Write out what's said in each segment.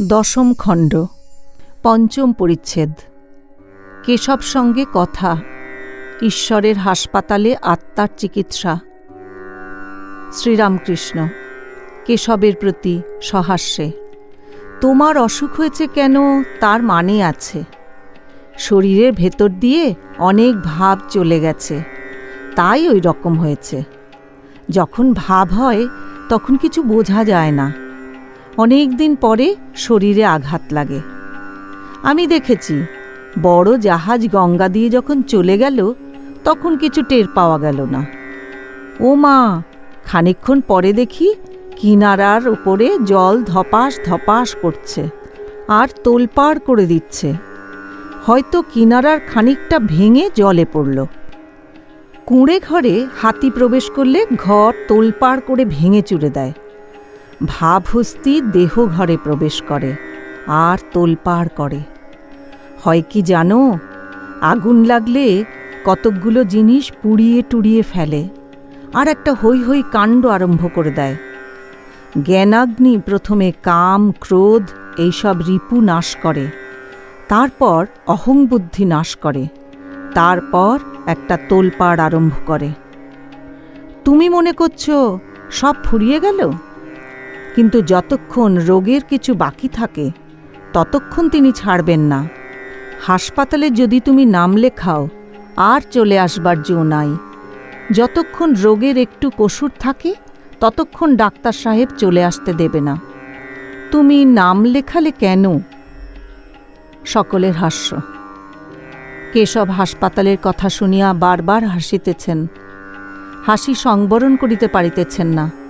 দশম খণ্ড, পঞ্চম পরিচ্ছেদ। কেশব সঙ্গে কথা, ঈশ্বরের হাসপাতালে আত্মার চিকিৎসা। শ্রীরামকৃষ্ণ, কেশবের প্রতি সহাস্যে, তোমার অসুখ হয়েছে কেন? তার মানে আছে। শরীরের ভেতর দিয়ে অনেক ভাব চলে গেছে, তাই ওই রকম হয়েছে। যখন ভাব হয়, তখন কিছু বোঝা যায় না। অনেক দিন পরে শরীরে আঘাত লাগে। আমি দেখেছি, বড় জাহাজ গঙ্গা দিয়ে যখন চলে গেল, তখন কিছু টের পাওয়া গেল না। ও মা, খানিকক্ষণ পরে দেখি কিনারার উপরে জল ধপাস ধপাস করছে, আর তোলপাড় করে দিচ্ছে। হয়তো কিনারার খানিকটা ভেঙে জলে পড়ল। কুঁড়ে ঘরে হাতি প্রবেশ করলে ঘর তোলপাড় করে ভেঙে চুড়ে দেয়। ভাবহস্তি দেহ ঘরে প্রবেশ করে, আর তোলপাড় করে। হয় কি জানো, আগুন লাগলে কতকগুলো জিনিস পুড়িয়ে টুড়িয়ে ফেলে, আর একটা হৈ হৈ কাণ্ড আরম্ভ করে দেয়। জ্ঞানাগ্নি প্রথমে কাম, ক্রোধ, এইসব রিপু নাশ করে, তারপর অহংবুদ্ধি নাশ করে, তারপর একটা তোলপাড় আরম্ভ করে। তুমি মনে করছ সব ফুরিয়ে গেল? কিন্তু যতক্ষণ রোগের কিছু বাকি থাকে, ততক্ষণ তিনি ছাড়বেন না। হাসপাতালে যদি তুমি নাম লেখাও, আর চলে আসবার জো নাই। যতক্ষণ রোগের একটু কসুর থাকে, ততক্ষণ ডাক্তার সাহেব চলে আসতে দেবে না। তুমি নাম লেখালে কেন? সকলের হাস্য। কেশব হাসপাতালের কথা শুনিয়া বারবার হাসিতেছেন। হাসি সংবরণ করিতে পারিতেছেন না।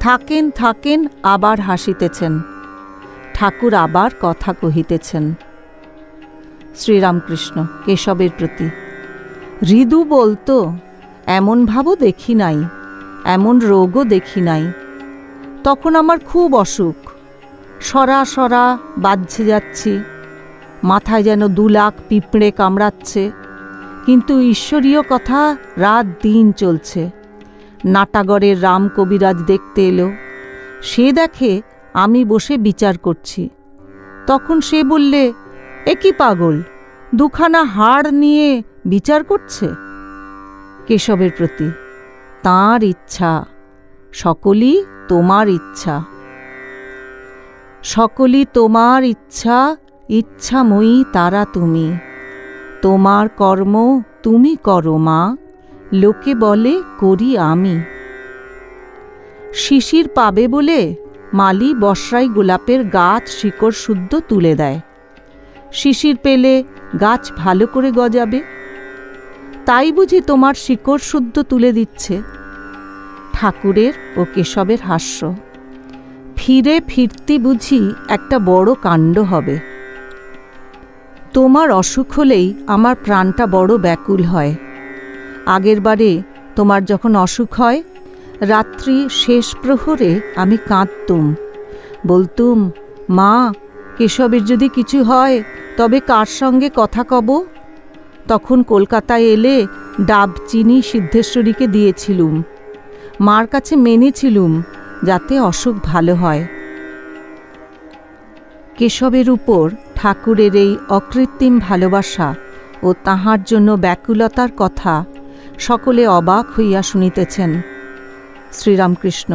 থাকেন থাকেন, আবার হাসিতেছেন। ঠাকুর আবার কথা কহিতেছেন। শ্রীরামকৃষ্ণ, কেশবের প্রতি, হৃদু বলতো, এমন ভাবও দেখি নাই, এমন রোগও দেখি নাই। তখন আমার খুব অসুখ। সরা সরা বাজছে যাচ্ছি। মাথায় যেন দু লাখ পিঁপড়ে কামড়াচ্ছে। কিন্তু ঈশ্বরীয় কথা রাত দিন চলছে। নাটাগড়ের রাম কবিরাজ দেখতে এলো। সে দেখে আমি বসে বিচার করছি। তখন সে বললে, এ কি পাগল? দুখানা হাড় নিয়ে বিচার করছে? কেশবের প্রতি, তাঁর ইচ্ছা, সকলই তোমার ইচ্ছা। সকলই তোমার ইচ্ছা, ইচ্ছাময়ী তারা তুমি। তোমার কর্ম তুমি করো মা। লোকে বলে, করি আমি। শিশির পাবে বলে মালি বসরাই গোলাপের গাছ শিকড় শুদ্ধ তুলে দেয়। শিশির পেলে গাছ ভালো করে গজাবে। তাই বুঝি তোমার শিকড় শুদ্ধ তুলে দিচ্ছে। ঠাকুরের ও কেশবের হাস্য। ফিরে ফিরতি বুঝি একটা বড় কাণ্ড হবে। তোমার অসুখ হলেই আমার প্রাণটা বড় ব্যাকুল হয়। আগেরবারে তোমার যখন অসুখ হয়, রাত্রি শেষ প্রহরে আমি কাঁদতুম। বলতুম, মা, কেশবের যদি কিছু হয়, তবে কার সঙ্গে কথা কব? তখন কলকাতায় এলে ডাব চিনি সিদ্ধেশ্বরীকে দিয়েছিলুম। মার কাছে মেনেছিলুম যাতে অসুখ ভালো হয়। কেশবের উপর ঠাকুরের এই অকৃত্রিম ভালোবাসা ও তাহার জন্য ব্যাকুলতার কথা সকলে অবাক হইয়া শুনিতেছেন, শ্রীরামকৃষ্ণ,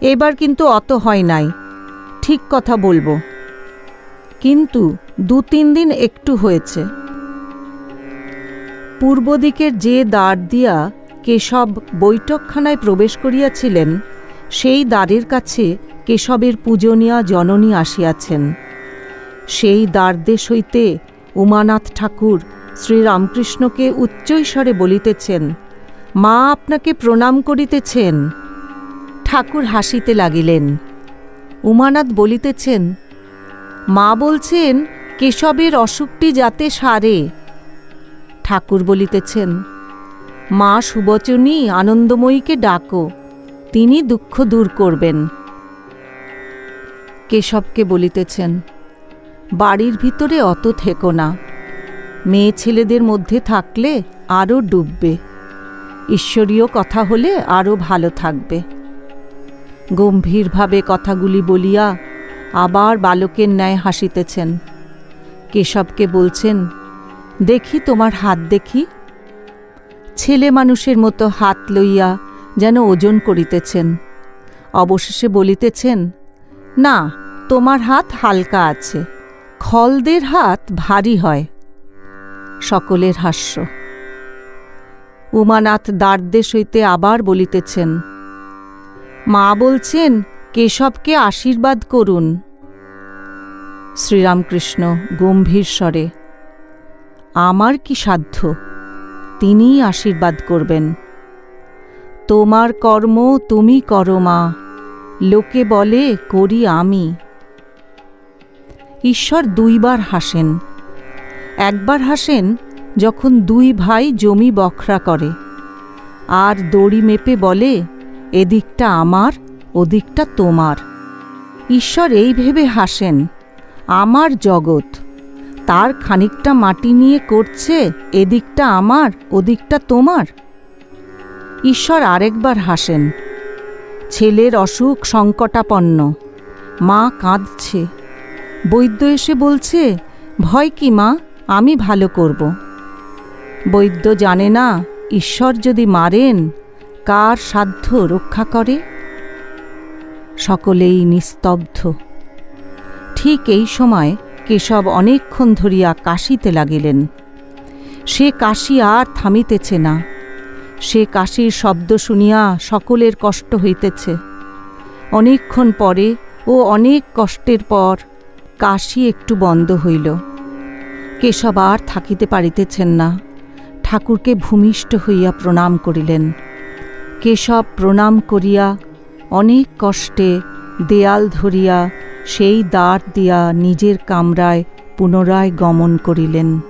এবার কিন্তু অত হয় নাই, ঠিক কথা বলব। কিন্তু দু তিন দিন একটু হয়েছে। পূর্ব দিকের যে দ্বার দিয়া কেশব বৈঠকখানায় প্রবেশ করিয়াছিলেন, সেই দ্বারের কাছে কেশবের পূজনীয়া জননী আসিয়াছেন। সেই দ্বারদেশ হইতে উমানাথ ঠাকুর শ্রীরামকৃষ্ণকে উচ্চৈস্বরে বলিতেছেন, মা আপনাকে প্রণাম করিতেছেন। ঠাকুর হাসিতে লাগিলেন। উমানাথ বলিতেছেন, মা বলছেন, কেশবের অসুখটি যাতে সারে। ঠাকুর বলিতেছেন, মা সুবচনী আনন্দময়ীকে ডাকো, তিনি দুঃখ দূর করবেন। কেশবকে বলিতেছেন, বাড়ির ভিতরে অত থেকো না। মেয়ে ছেলেদের মধ্যে থাকলে আরও ডুববে। ঈশ্বরীয় কথা হলে আরও ভালো থাকবে। গম্ভীরভাবে কথাগুলি বলিয়া আবার বালকের ন্যায় হাসিতেছেন। কেশবকে বলছেন, দেখি তোমার হাত দেখি। ছেলে মানুষের মতো হাত লইয়া যেন ওজন করিতেছেন। অবশেষে বলিতেছেন, না, তোমার হাত হালকা আছে। খলদের হাত ভারী হয়। সকলের হাস্য। উমানাথ দ্বারদেশ হইতে আবার বলিতেছেন, মা বলছেন, কেশবকে আশীর্বাদ করুন। শ্রীরামকৃষ্ণ গম্ভীর স্বরে, আমার কি সাধ্য? তিনিই আশীর্বাদ করবেন। তোমার কর্ম তুমি করো মা, লোকে বলে করি আমি। ঈশ্বর দুইবার হাসেন। একবার হাসেন যখন দুই ভাই জমি বখরা করে। আর দড়ি মেপে বলে, এদিকটা আমার, ওদিকটা তোমার। ঈশ্বর এই ভেবে হাসেন, আমার জগৎ, তার খানিকটা মাটি নিয়ে করছে, এদিকটা আমার, ওদিকটা তোমার? ঈশ্বর আরেকবার হাসেন, ছেলের অসুখ সংকটাপন্ন, মা কাঁদছে। বৈদ্য এসে বলছে, ভয় কি মা? আমি ভালো করব। বৈদ্য জানে না, ঈশ্বর যদি মারেন, কার সাধ্য রক্ষা করে? সকলেই নিস্তব্ধ। ঠিক এই সময় কেশব অনেকক্ষণ ধরিয়া কাশিতে লাগিলেন। সে কাশি আর থামিতেছে না। সে কাশির শব্দ শুনিয়া সকলের কষ্ট হইতেছে। অনেকক্ষণ পরে ও অনেক কষ্টের পর কাশি একটু বন্ধ হইল। কেশব আর থাকিতে পারিতেছেন না। ঠাকুরকে ভূমিষ্ঠ হইয়া প্রণাম করিলেন। কেশব প্রণাম করিয়া অনেক কষ্টে দেয়াল ধরিয়া সেই দ্বার দিয়া নিজের কামরায় পুনরায় গমন করিলেন।